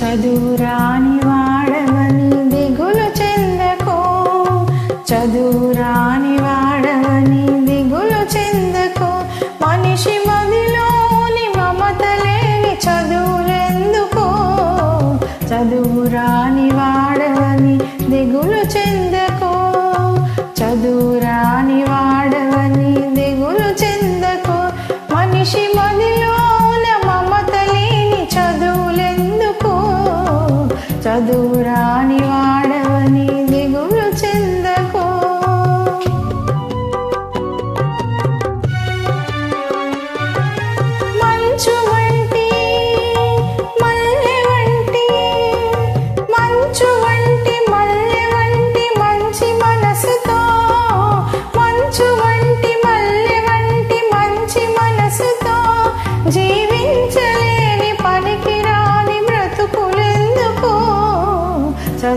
చదువురాని వాడవని దిగులు చెందకో. చదువురాని వాడ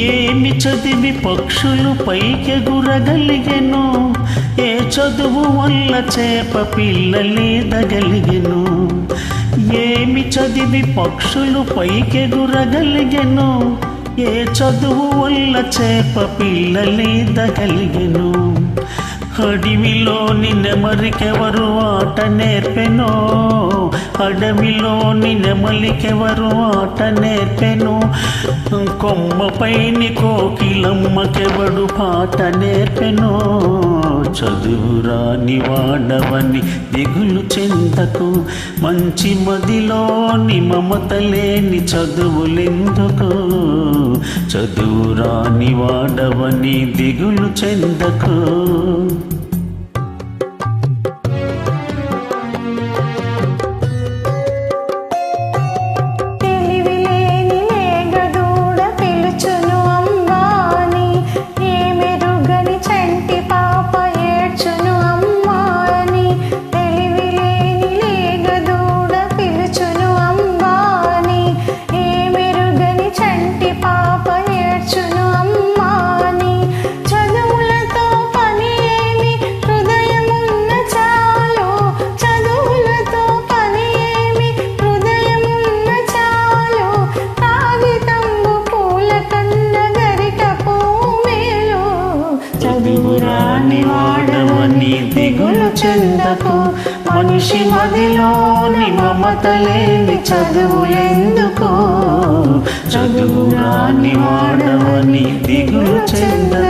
ఏమి చదివి పక్షులు పైకెగురగలిగెను? ఏ చదువు వల్ల చేప పిల్లలేదగలిగెను ఏమి చదివి పక్షులు పైకెగురగలిగెను? ఏ చదువు వల్ల చేప పిల్లలేదగలిగెను అడవిలోని నెమరికెవరు ఆట నేర్పెనో? అడవిలోని నెమలికెవరు ఆట నేర్పెను? కొమ్మపైని కోకిలమ్మకెవడు పాట నేర్పెనో? చదువురాని వాడవని దిగులు చెందకు. మంచి మదిలోని మమత లేని చదువులెందుకు? చదువురాని వాడవని దిగులు చెందకు. నీవు రాని వాడవని దిగులు చెందకు. మనిషి మదిలోని మమత లేని చదువు ఎందుకు చదువు రాని దిగులు చెందకు.